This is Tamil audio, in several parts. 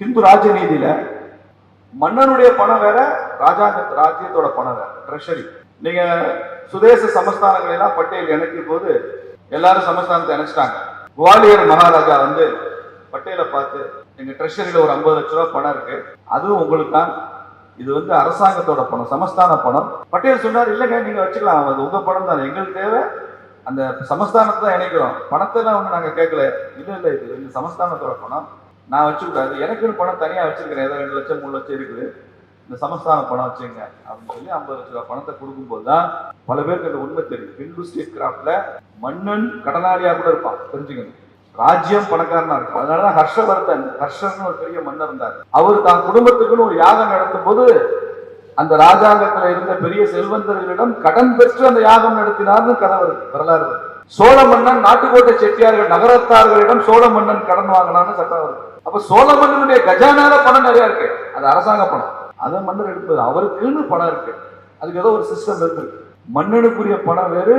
ஹிந்து ராஜநீதியில மன்னனுடைய பணம் வேற ராஜாங்க ராஜ்யத்தோட பணம் வேற ட்ரெஷரி நீங்க சுதேச சமஸ்தானங்களை எல்லாம் பட்டேல் இணைக்கும் போது எல்லாரும் சமஸ்தானத்தை இணைச்சிட்டாங்க. குவாலியர் மகாராஜா வந்து பட்டியலை பார்த்து எங்க ட்ரெஷரியில ஒரு ஐம்பது லட்ச ரூபா பணம் இருக்கு. அதுவும் உங்களுக்கு தான். இது வந்து அரசாங்கத்தோட பணம் சமஸ்தான பணம். பட்டேல் சொன்னார் இல்லைங்க நீங்க வச்சுக்கலாம். அது உங்க பணம் தான். எங்களுக்கு தேவை. அந்த சமஸ்தானத்தை தான் இணைக்கிறோம். பணத்தை எல்லாம் ஒன்று நாங்கள் கேட்கல. இது இல்லை இது இந்த சமஸ்தானத்தோட பணம். நான் வச்சுக்கூடாது எனக்குன்னு பணம் தனியாக வச்சிருக்கிறேன். ஏதோ ரெண்டு லட்சம் மூணு லட்சம் இருக்குது. இந்த சமஸ்தான பணம் வச்சுங்க. அப்படின்னு சொல்லி ஐம்பது லட்ச ரூபா பணத்தை கொடுக்கும்போது தான் பல பேருக்கு அந்த உண்மை தெரியும். ஹிந்து ஸ்டேட் கிராஃப்ட்ல மன்னன் கடனாளியாக கூட இருப்பான். தெரிஞ்சுக்கணும். ராஜ்யம் பணக்காரனா இருக்கும். அதனாலதான் ஹர்ஷவர்தன் ஹர்ஷன் ஒரு பெரிய மன்னர் இருந்தார். அவர் தான் குடும்பத்துக்குன்னு ஒரு யாகம் நடத்தும் போது அந்த ராஜாங்கத்துல இருந்த பெரிய செல்வந்தர்களிடம் கடன் பெற்று அந்த யாகம் நடத்தினார்னு கதை வருது. வரலாறு சோழ மன்னன் நாட்டுக்கோட்டை செட்டியார்கள் நகரத்தார்களிடம் சோழ மன்னன் கடன் வாங்கினான்னு சட்டம் வருது. அப்ப சோழ மன்னனுடைய கஜானால பணம் நிறைய இருக்கு. அது அரசாங்க பணம். அதை மன்னர் எடுப்பது. அவருக்குன்னு பணம் இருக்கு. அதுக்கு ஏதோ ஒரு சிஸ்டம் இருக்கு. மன்னனுக்குரிய பணம் வேறு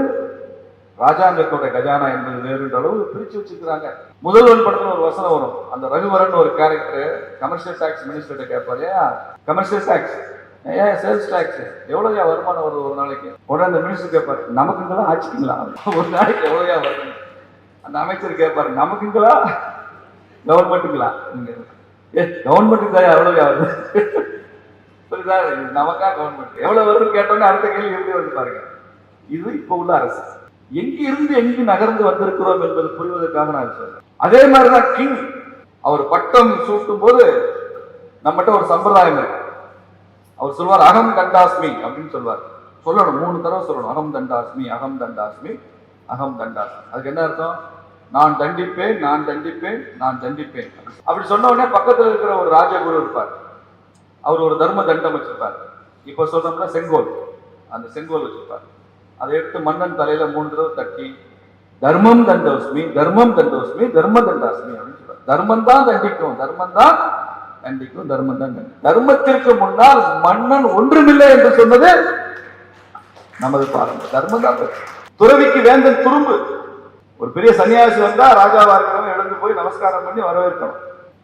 ராஜாங்கத்தோட கஜானா என்பது வேறுன்ற அளவு பிரிச்சு வச்சுக்கிறாங்க முதல்வன் படத்துல ஒரு வசனம் வரும். அந்த ரகுவரன் ஒரு கேரக்டர் கமர்ஷியல் டாக்ஸ் மினிஸ்டர்கிட்ட கேட்பாரு கமர்ஷியல் டாக்ஸ் ஏன் சேல்ஸ் டாக்ஸ் எவ்வளவுயா வருமானம் வருது ஒரு நாளைக்கு? உடனே அந்த மினிஸ்டர் கேட்பாரு இங்கெல்லாம் ஆச்சுங்களா ஒரு நாளைக்கு எவ்வளவுயா வருது? அந்த அமைச்சர் கேட்பாரு நமக்குங்களா கவர்மெண்ட்டுங்களா நீங்கள் ஏ கவர்மெண்ட்டுக்கு தான் எவ்வளவுயா வருது? புரியுதா? நமக்கா கவர்மெண்ட் எவ்வளோ வருதுன்னு கேட்டோன்னே அடுத்த கேள்வி இருந்து வந்து பாருங்க. இது இப்போ உள்ள அரசு. எங்க இருந்து எங்கு நகர்ந்து வந்திருக்கிறோம் என்பது புரிவதற்காக நான் சொல்றேன். அதே மாதிரிதான் கிங் அவர் பட்டம் சூட்டும் போது நம்மகிட்ட ஒரு சம்பிரதாயம் இருக்கு. அவர் சொல்வார் அகம் தண்டாஸ்மி அப்படின்னு சொல்வார். சொல்லணும் மூணு தடவை சொல்லணும். அகம் தண்டாஸ்மி அகம் தண்டாஸ்மி அகம் தண்டாஸ்மி. அதுக்கு என்ன அர்த்தம்? நான் தண்டிப்பேன் நான் தண்டிப்பேன் நான் தண்டிப்பேன். அப்படி சொன்ன உடனே பக்கத்தில் இருக்கிற ஒரு ராஜகுரு இருப்பார். அவர் ஒரு தர்ம தண்டம் வச்சிருப்பார். இப்போ சொல்றோம்னா செங்கோல். அந்த செங்கோல் வச்சிருப்பார். அதை எடுத்து மன்னன் தலையில மூணு தடவை தட்டி தர்மம் தண்டோஸ்மி தர்மம் தண்டோஸ்மி தர்ம தண்டாஸ்மி அப்படின்னு சொல்றார் தர்மம் தான் தண்டிக்கும் தர்மம் தான் தண்டிக்கும் தர்மம் தான் தர்மத்திற்கு முன்னால் மன்னன் ஒன்றுமில்லை என்று சொன்னது நமது பாரம்பரியம். தர்மம் தான் துறவிக்கு வேந்தன் துரும்பு. ஒரு பெரிய சன்னியாசி வந்தா ராஜாவா இருக்கிறவங்க எழுந்து போய் நமஸ்காரம் பண்ணி வரவேற்கணும்.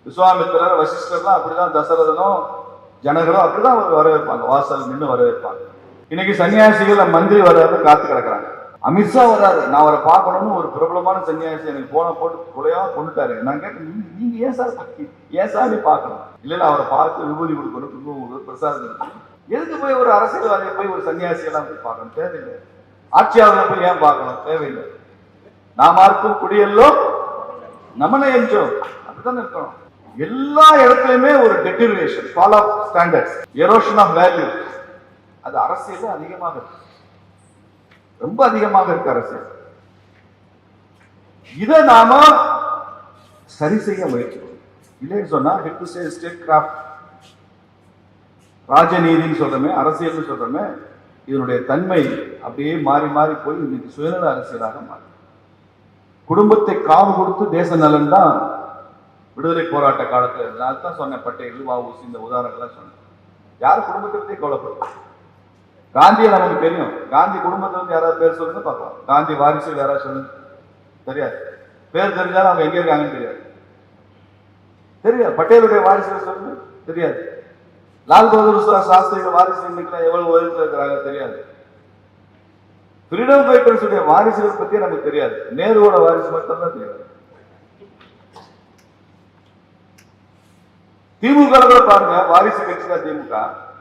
விஸ்வாமித்திரர் வசிஷ்டர்லாம் அப்படிதான் தசரதனும் ஜனகரும் அப்படிதான் வரவேற்பாங்க. வாசல் நின்று வரவேற்பாங்க. இன்னைக்கு சன்னியாசிகள் மந்திரி வர்றது காத்து கிடக்குறாங்க. அமித்ஷா வர்றாரு. நான் அவரை பார்க்கணும்னு ஒரு பிரபலமான சன்னியாசி எனக்கு போன போட்டு கொலையா கொண்டுட்டாரு. நான் கேட்டேன் "நீங்க- ஏன் சார் ஏன் சார் நீ பார்க்கணும்? இல்ல இல்ல அவரை பார்த்து விபூதி கொடுக்கணும் குங்குமம் கொடுக்கணும், பிரசாதம் எதுக்கு போய் ஒரு அரசியல்வாதியை போய் ஒரு சன்னியாசி எல்லாம் போய் பார்க்கணும்? தேவையில்லை. ஆட்சியாளரை போய் ஏன் பார்க்கணும்? தேவையில்லை. நாமார்க்கும் குடியல்லோ நமனை என்றோம். அப்படிதான் இருக்கணும்? எல்லா இடத்துலயுமே ஒரு deterioration fall of standards erosion of value அது அரசியல் அதிகமாக இருக்கு. ரொம்ப அதிகமாக இருக்கு அரசியல் இதை நாம சரி செய்ய முயற்சிக்கணும் இல்லைன்னு சொன்னா ஹிட் சே ஸ்டேட் கிராஃப்ட் ராஜநீதின்னு சொல்றோமே அரசியல்னு சொல்றோமே இதனுடைய தன்மை அப்படியே மாறி மாறி போய் இன்னைக்கு சுயநல அரசியலாக மாறி குடும்பத்தை காவு கொடுத்து தேச நலன் தான் விடுதலை போராட்ட காலத்தில். இருந்தது சொன்ன சொன்னேன் பட்டேல் வாவுசி இந்த உதாரணங்கள்லாம் சொன்னேன். யார் குடும்பத்தை பத்தி காந்தியை நமக்கு தெரியும். காந்தி குடும்பத்துல இருந்து யாராவது பேர் சொல்லுங்க பார்க்கலாம். காந்தி வாரிசு யாராவது சொல்லுங்க. தெரியாது. பேர் தெரிஞ்சாலும் அவங்க எங்க இருக்காங்கன்னு தெரியாது. தெரியாது. பட்டேலுடைய வாரிசுகள் சொல்லுங்க. தெரியாது. லால் பகதூர் சாஸ்திரிகள் வாரிசு இன்னைக்கு எவ்வளவு உயர்ந்து இருக்கிறாங்க தெரியாது. ஃப்ரீடம் ஃபைட்டர்ஸ் வாரிசுகள் பத்தி நமக்கு தெரியாது. நேருவோட வாரிசு மட்டும்தான் தெரியாது. திமுக பாருங்க. வாரிசு கட்சி தான் திமுக.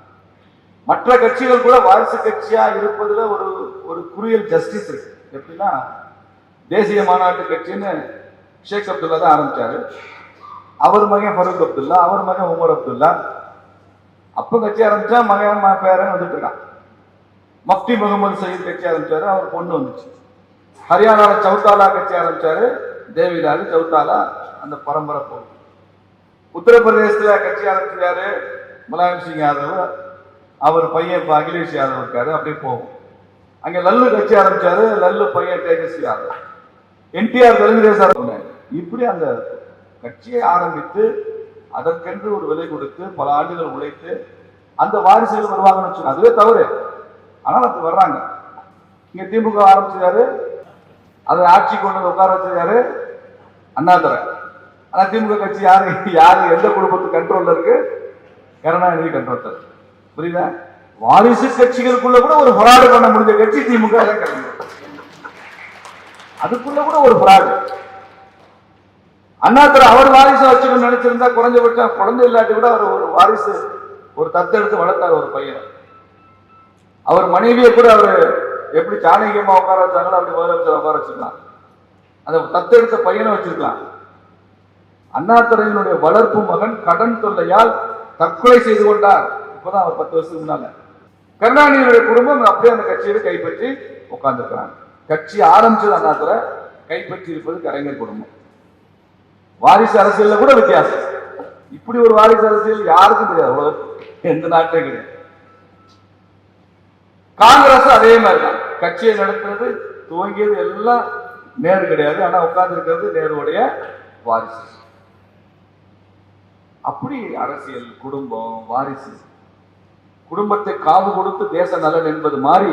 மற்ற கட்சிகள் கூட வாரிசு கட்சியா இருப்பதுல ஒரு ஒரு குரியல் ஜஸ்டிஸ் இருக்கு. எப்படின்னா தேசிய மாநாட்டு கட்சின்னு ஷேக் அப்துல்லா தான் ஆரம்பிச்சாரு. அவர் மகன் ஃபருக் அப்துல்லா அவர் மகன் உமர் அப்துல்லா. அப்ப கட்சி ஆரம்பிச்சா மகன் பேரன் வந்துட்டு இருக்கான். மஃப்தி முகமது சயீத் கட்சி ஆரம்பிச்சாரு அவர் பொண்ணு வந்துச்சு. ஹரியானால சவுத்தாலா கட்சி ஆரம்பிச்சாரு தேவிலால் சௌத்தாலா அந்த பரம்பரை போகும் உத்தரப்பிரதேசத்துல கட்சி ஆரம்பிச்சாரு முலாயம் சிங் யாதவ். அவர் பையன் இப்போ அகிலேஷ் யாதவ் இருக்காரு அப்படியே போகும் அங்கே லல்லு கட்சி ஆரம்பிச்சாரு லல்லு பையன் தேஜஸ்வி யாதவ். என்டிஆர் தெலுங்கு தேசம் இப்படி அந்த கட்சியை ஆரம்பித்து அதற்கென்று ஒரு விலை கொடுத்து பல ஆண்டுகள் உழைத்து அந்த வாரிசுகள் வருவாங்கன்னு வச்சுக்கோங்க அதுவே தவறு. ஆனால் அது வர்றாங்க. இங்கே திமுக ஆரம்பிச்சாரு அதை ஆட்சி கொண்டு உட்கார வச்சிருக்காரு அண்ணாதுரை. ஆனால் திமுக கட்சி யாரு யாரு எந்த குடும்பத்துக்கு கண்ட்ரோலில் இருக்கு? கருணாநிதி கண்ட்ரோல் புரியுதா? வாரிசு கட்சிகளுக்குள்ள கூட ஒரு புராடு பண்ண முடிஞ்ச கட்சி திமுக அதுக்குள்ள கூட ஒரு ஃப்ராடு அண்ணாத்துறை அவர் வாரிசை வச்சுக்கணும்னு நினைச்சிருந்தா குறைஞ்சபட்சம் குழந்தை இல்லாட்டி கூட அவர் ஒரு வாரிசு ஒரு தத்தெடுத்து வளர்த்தார் ஒரு பையன். அவர் மனைவியை கூட அவர் எப்படி சாணகியமா உட்கார வச்சாங்களோ அப்படி முதலமைச்சர் உட்கார வச்சுக்கலாம். அந்த தத்தெடுத்த பையனை வச்சிருக்கலாம். அண்ணாத்துறையினுடைய வளர்ப்பு மகன் கடன் தொல்லையால் தற்கொலை செய்து கொண்டார். இப்பதான் அவர் பத்து வருஷத்துக்கு முன்னால. கருணாநிதியுடைய குடும்பம் அப்படியே அந்த கட்சியை கைப்பற்றி உட்கார்ந்துருக்கிறாங்க. கட்சி ஆரம்பிச்சது அண்ணாதுரை கைப்பற்றி இருப்பது கலைஞர் குடும்பம். வாரிசு அரசியல்ல கூட வித்தியாசம். இப்படி ஒரு வாரிசு அரசியல் யாருக்கும் தெரியாது. அவ்வளவு எந்த நாட்டிலே கிடையாது. காங்கிரஸ் அதே மாதிரி தான் கட்சியை நடத்துறது துவங்கியது எல்லாம் நேரு கிடையாது. ஆனா உட்கார்ந்து இருக்கிறது நேருடைய வாரிசு. அப்படி அரசியல் குடும்பம் வாரிசு. குடும்பத்தை காவு கொடுத்து தேச நலன் என்பது மாறி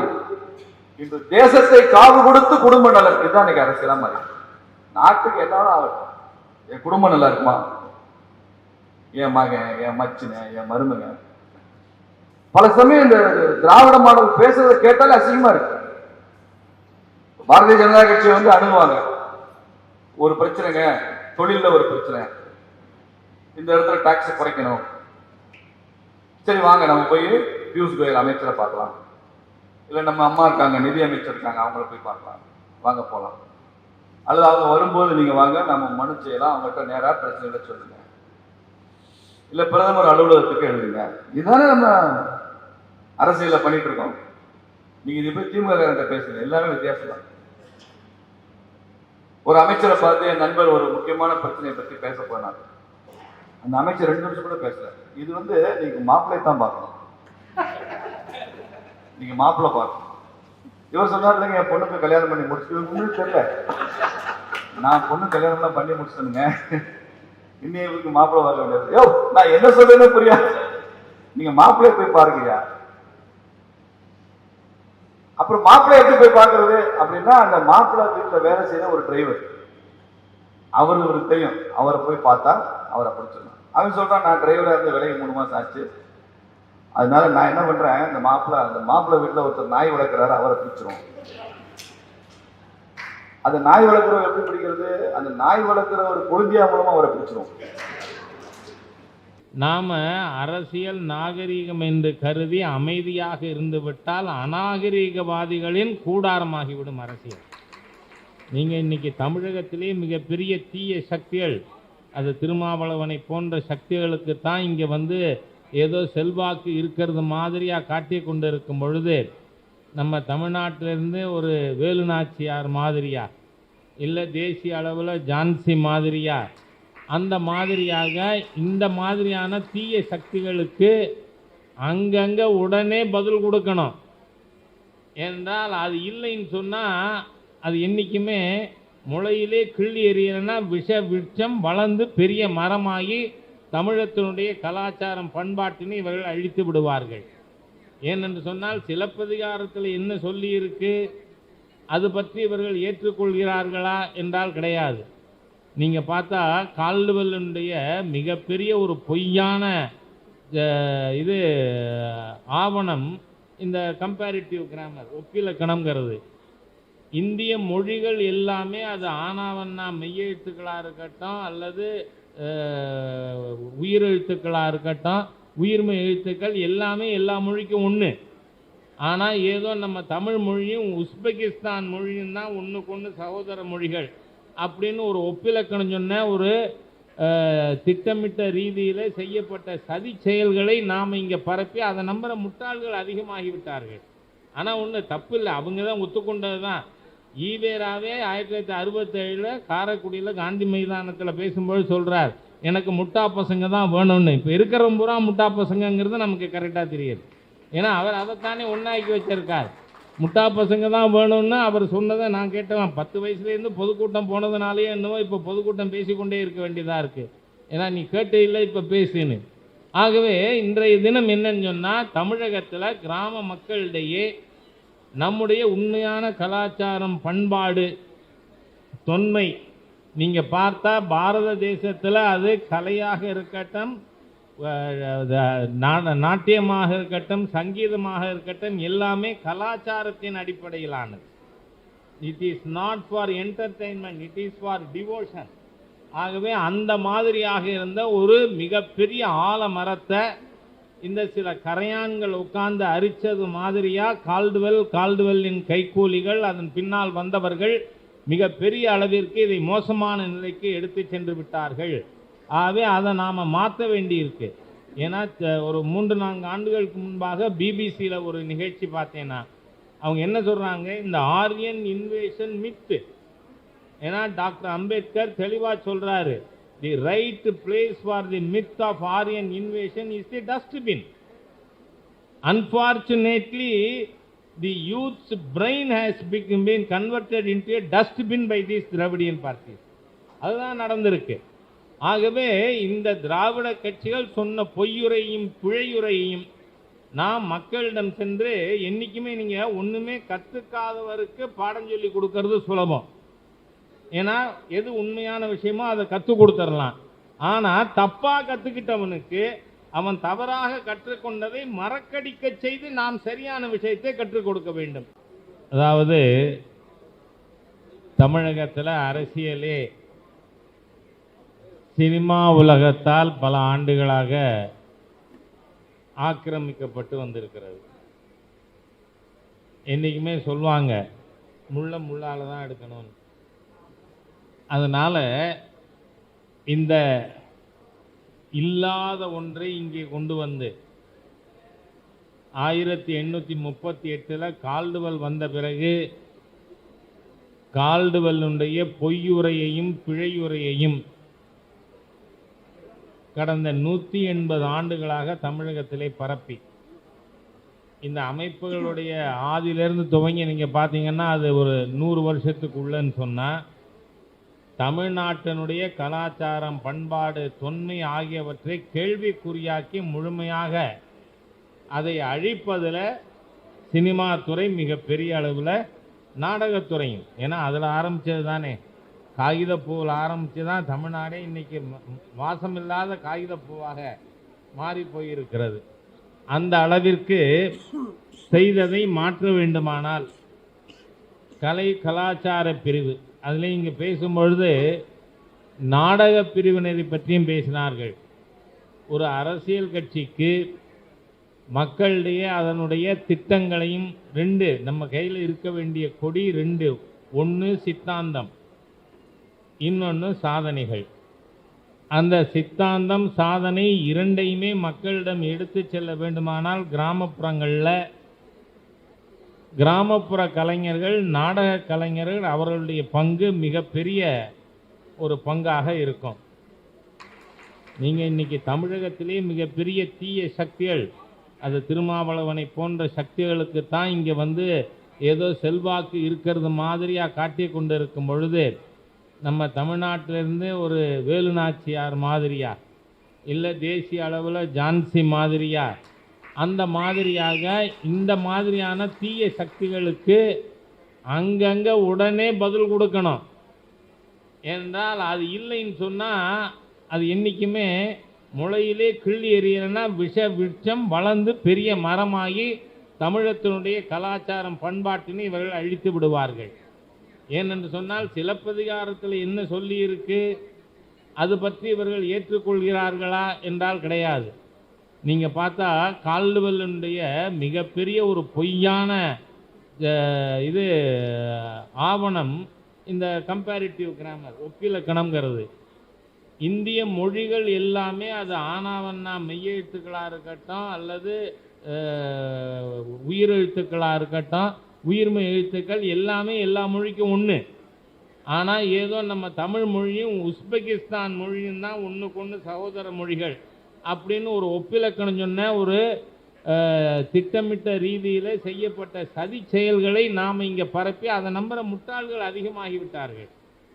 இன்று தேசத்தை காவு கொடுத்து குடும்ப நலன். இதுதான் இன்னைக்கு அரசியலா மாறி. நாட்டுக்கு என்னாலும் ஆகட்டும். என் குடும்பம் நல்லா இருக்குமா? என் மகன் என் மச்சின என் மருமக பல சமயம் இந்த திராவிட மாடல் பேசுறதை கேட்டாலே அசிங்கமா இருக்கு. பாரதிய ஜனதா கட்சியை வந்து அணுகுவாங்க. ஒரு பிரச்சனைங்க தொழிலில் ஒரு பிரச்சனை. இந்த இடத்துல டாக்ஸ் குறைக்கணும். சரி வாங்க நம்ம போய் பியூஷ் கோயல் அமைச்சரை பார்க்கலாம். இல்லை நம்ம அம்மா இருக்காங்க நிதி அமைச்சர் இருக்காங்க அவங்கள போய் பார்க்கலாம். வாங்க போகலாம் அல்லது அவங்க வரும்போது நீங்கள் வாங்க நம்ம மனு செய்யலாம். அவங்கள்ட்ட நேராக பிரச்சனைகளை சொல்லுங்க. இல்லை பிரதமர் அலுவலகத்துக்கு எழுதுங்க. இதுதானே நம்ம அரசியலில் பண்ணிட்டு இருக்கோம். நீங்கள் இது போய் திமுக பேசுங்க. எல்லாமே வித்தியாசம் தான். ஒரு அமைச்சரை பார்த்து என் நண்பர் ஒரு முக்கியமான பிரச்சனையை பற்றி பேச போனார். அந்த அமைச்சர் ரெண்டு நிமிஷம் கூட பேசல. இது வந்து நீங்க மாப்பிள்ளை தான் பார்க்கணும். நீங்க மாப்பிள்ளை பார்க்கணும். இவர் சொன்னார் இல்லைங்க என் பொண்ணுக்கு கல்யாணம் பண்ணி முடிச்சு தெரியல. நான் பொண்ணு கல்யாணம்லாம் பண்ணி முடிச்சிட்டேனுங்க. இன்னும் இவருக்கு மாப்பிள்ளை வர வேண்டியது யோ நான் என்ன சொல்றேன்னு புரியாது. நீங்க மாப்பிள்ளைய போய் பாருங்கய்யா. அப்புறம் மாப்பிள்ளை எப்படி போய் பார்க்கறது? அப்படின்னா அந்த மாப்பிள்ளை வீட்டில் வேலை செய்யற ஒரு டிரைவர் அவர் ஒரு தெரியும். அவரை போய் பார்த்தா அவரை பிடிச்சிடணும். அவன் சொல்றான் நான் டிரைவரா இருந்து விலையை மூணு மாசம் ஆச்சு. அதனால நான் என்ன பண்றேன்? இந்த மாப்பிள்ளை அந்த மாப்பிள்ளை வீட்டில் ஒருத்தர் நாய் வளர்க்குறாரு அவரை பிடிச்சிரும் அந்த நாய் வளர்க்குறவர் எப்படி பிடிக்கிறது? அந்த நாய் வளர்க்குற ஒரு கொழுந்தியா மூலமா அவரை பிடிச்சிரும் நாம அரசியல் நாகரீகம் என்று கருதி அமைதியாக இருந்துவிட்டால் அநாகரீகவாதிகளின் கூடாரமாகிவிடும் அரசியல். நீங்கள் இன்னைக்கு தமிழகத்திலே மிகப்பெரிய தீய சக்திகள் அது திருமாவளவனை போன்ற சக்திகளுக்கு தான் இங்கே வந்து ஏதோ செல்வாக்கு இருக்கிறது மாதிரியாக காட்டிக் கொண்டு இருக்கும் பொழுது நம்ம தமிழ்நாட்டிலிருந்து ஒரு வேலுநாச்சியார் மாதிரியா இல்லை தேசிய அளவில் ஜான்சி மாதிரியா அந்த மாதிரியாக இந்த மாதிரியான தீய சக்திகளுக்கு அங்கங்கே உடனே பதில் கொடுக்கணும். என்றால் அது இல்லைன்னு சொன்னால் அது என்றைக்குமே முளையிலே கிள்ளி எறியலைன்னா விஷ விருட்சம் வளர்ந்து பெரிய மரமாகி தமிழத்தினுடைய கலாச்சாரம் பண்பாட்டினை இவர்கள் அழித்து விடுவார்கள். ஏனென்று சொன்னால் சிலப்பதிகாரத்தில் என்ன சொல்லியிருக்கு? அது பற்றி இவர்கள் ஏற்றுக்கொள்கிறார்களா என்றால் கிடையாது. நீங்கள் பார்த்தா கால்வெல்லனுடைய மிகப்பெரிய ஒரு பொய்யான இது ஆவணம் இந்த கம்பேரிட்டிவ் கிராமர் ஒப்பிலக்கணம்ங்கிறது. இந்திய மொழிகள் எல்லாமே அது ஆனாவண்ணா மெய்யெழுத்துக்களாக இருக்கட்டும் அல்லது உயிரெழுத்துக்களாக இருக்கட்டும் உயிர்மை எழுத்துக்கள் எல்லாமே எல்லா மொழிக்கும் ஒன்று ஆனால் ஏதோ நம்ம தமிழ் மொழியும் உஸ்பெகிஸ்தான் மொழியும் தான் ஒன்றுக்கு ஒன்று சகோதர மொழிகள் அப்படின்னு ஒரு ஒப்பிலக்கணம் சொன்ன ஒரு திட்டமிட்ட ரீதியில் செய்யப்பட்ட சதி செயல்களை நாம் இங்கே பரப்பி அதை நம்புகிற முட்டாள்கள் அதிகமாகிவிட்டார்கள். ஆனால் ஒன்று தப்பு இல்லை அவங்க தான் ஒத்துக்கொண்டது தான் ஈவேராவே ஆயிரத்தி தொள்ளாயிரத்தி அறுபத்தேழில் காரைக்குடியில் காந்தி மைதானத்தில் பேசும்போது சொல்கிறார் எனக்கு முட்டா பசங்க தான் வேணும்னு. இப்போ இருக்கிற பூரா முட்டா பசங்கங்கிறது நமக்கு கரெக்டாக தெரியுது. ஏன்னா அவர் அதைத்தானே ஒன்றாக்கி வச்சிருக்கார். முட்டா பசங்க தான் வேணும்னு அவர் சொன்னதை நான் கேட்டேன் பத்து வயசுலேருந்து பொதுக்கூட்டம் போனதுனாலேயே என்னவோ இப்போ பொதுக்கூட்டம் பேசிக்கொண்டே இருக்க வேண்டியதாக இருக்குது ஏன்னா நீ கேட்டு இல்லை இப்போ பேசுன்னு. ஆகவே இன்றைய தினம் என்னன்னு சொன்னால் தமிழகத்தில் கிராம மக்களிடையே நம்முடைய உண்மையான கலாச்சாரம் பண்பாடு தொன்மை நீங்கள் பார்த்தா பாரத தேசத்தில் அது கலையாக இருக்கட்டும் நாட்டியமாக இருக்கட்டும் சங்கீதமாக இருக்கட்டும் எல்லாமே கலாச்சாரத்தின் அடிப்படையிலானது. It is not for entertainment it is for devotion ஆகவே அந்த மாதிரியாக இருந்த ஒரு மிகப்பெரிய ஆலமரத்தை இந்த சில கரையான்கள் உட்கார்ந்து அரிச்சது மாதிரியா? கால்டுவெல் கால்டுவெல்லின் கைக்கூலிகள் அதன் பின்னால் வந்தவர்கள் மிகப்பெரிய அளவிற்கு இதை மோசமான நிலைக்கு எடுத்து சென்று விட்டார்கள். ஆகவே அதை நாம் மாற்ற வேண்டியிருக்கு. ஏன்னா ஒரு மூன்று நான்கு ஆண்டுகளுக்கு முன்பாக பிபிசியில் ஒரு நிகழ்ச்சி பார்த்தேன்னா அவங்க என்ன சொல்கிறாங்க இந்த ஆரியன் இன்வேஷன் மித்து. ஏன்னா டாக்டர் அம்பேத்கர் தெளிவாக சொல்கிறாரு the right place for the myth of Aryan invasion is the dustbin Unfortunately, the youths brain has been converted into a dustbin by these Dravidian parties அதுதான் நடந்திருக்கு. ஆகவே இந்த திராவிட கட்சிகள் சொன்ன பொய்யுரையும் பிழையுரையும் நாம் மக்களிடம் சென்று என்றைக்குமே நீங்கள் ஒன்றுமே கற்றுக்காதவருக்கு பாடம் சொல்லி கொடுக்கறது சுலபம். ஏன்னா எது உண்மையான விஷயமோ அதை கற்றுக் கொடுத்துடலாம். ஆனால் தப்பாக கற்றுக்கிட்டவனுக்கு அவன் தவறாக கற்றுக்கொண்டதை மறக்கடிக்க செய்து நாம் சரியான விஷயத்தை கற்றுக் கொடுக்க வேண்டும். அதாவது தமிழகத்தில் அரசியலே சினிமா உலகத்தால் பல ஆண்டுகளாக ஆக்கிரமிக்கப்பட்டு வந்திருக்கிறது. என்றைக்குமே சொல்லுவாங்க முள்ள முள்ளால தான் எடுக்கணும்னு. அதனால் இந்த இல்லாத ஒன்றை இங்கே கொண்டு வந்து ஆயிரத்தி எண்ணூற்றி முப்பத்தி எட்டில் கால்டுவல் வந்த பிறகு கால்டுவல்லுடைய பொய்யுரையையும் பிழையுரையையும் கடந்த நூற்றி எண்பது ஆண்டுகளாக தமிழகத்திலே பரப்பி. இந்த அமைப்புகளுடைய ஆதியிலிருந்து துவங்கி நீங்கள் பார்த்தீங்கன்னா அது ஒரு நூறு வருஷத்துக்குள்ளன்னு சொன்னால் தமிழ்நாட்டினுடைய கலாச்சாரம் பண்பாடு தொன்மை ஆகியவற்றை கேள்விக்குறியாக்கி முழுமையாக அதை அழிப்பதில் சினிமா துறை மிகப்பெரிய அளவில் நாடகத்துறையும் ஏன்னா அதில் ஆரம்பித்தது தானே. காகிதப்பூவில் ஆரம்பித்து தான் தமிழ்நாடே இன்றைக்கி ம- வாசமில்லாத காகிதப்பூவாக மாறி போயிருக்கிறது. அந்த அளவிற்கு செய்ததை மாற்ற வேண்டுமானால் கலை கலாச்சார பிரிவு அதில் இங்கே பேசும்பொழுது நாடக பிரிவினரை பற்றியும் பேசினார்கள். ஒரு அரசியல் கட்சிக்கு மக்களிடையே அதனுடைய திட்டங்களையும் ரெண்டு நம்ம கையில் இருக்க வேண்டிய கொடி ரெண்டு. ஒன்று சித்தாந்தம் இன்னொன்று சாதனைகள். அந்த சித்தாந்தம் சாதனை இரண்டையுமே மக்களிடம் எடுத்து செல்ல வேண்டுமானால் கிராமப்புறங்களில் கிராமப்புற கலைஞர்கள் நாடக கலைஞர்கள் அவர்களுடைய பங்கு மிகப்பெரிய ஒரு பங்காக இருக்கும். நீங்கள் இன்னைக்கு தமிழகத்திலே மிகப்பெரிய தீய சக்திகள் அது திருமாவளவனை போன்ற சக்திகளுக்கு தான் இங்கே வந்து ஏதோ செல்வாக்கு இருக்கிறது மாதிரியாக காட்டி கொண்டு இருக்கும் பொழுது நம்ம தமிழ்நாட்டிலிருந்து ஒரு வேலுநாச்சியார் மாதிரியா இல்லை தேசிய அளவில் ஜான்சி மாதிரியா அந்த மாதிரியாக இந்த மாதிரியான தீய சக்திகளுக்கு அங்கங்கே உடனே பதில் கொடுக்கணும். என்றால் அது இல்லைன்னு சொன்னால் அது என்றைக்குமே முளையிலே கிள்ளி எறியலைன்னா விஷ விருட்சம் வளர்ந்து பெரிய மரமாகி தமிழத்தினுடைய கலாச்சாரம் பண்பாட்டினை இவர்கள் அழித்து விடுவார்கள். ஏனென்று சொன்னால் சிலப்பதிகாரத்தில் என்ன சொல்லியிருக்கு? அது பற்றி இவர்கள் ஏற்றுக்கொள்கிறார்களா? என்றால் கிடையாது. நீங்கள் பார்த்தா கால்டுவெல்லுடைய மிகப்பெரிய ஒரு பொய்யான இது ஆவணம் இந்த கம்பேரிட்டிவ் கிராமர் ஒப்பிலக்கணம்ங்கிறது இந்திய மொழிகள் எல்லாமே அது ஆனாவண்ணா மெய்யெழுத்துக்களாக இருக்கட்டும் அல்லது உயிரெழுத்துக்களாக இருக்கட்டும் உயிர்மை எழுத்துக்கள் எல்லாமே எல்லா மொழிக்கும் ஒன்று ஆனால் ஏதோ நம்ம தமிழ் மொழியும் உஸ்பெகிஸ்தான் மொழியும் தான் ஒன்றுக்கு ஒன்று சகோதர மொழிகள். அப்படின்னு ஒரு ஒப்பிலக்கணம் சொன்ன ஒரு திட்டமிட்ட ரீதியில் செய்யப்பட்ட சதி செயல்களை நாம் இங்கே பரப்பி அதை நம்புகிற முட்டாள்கள் அதிகமாகிவிட்டார்கள்.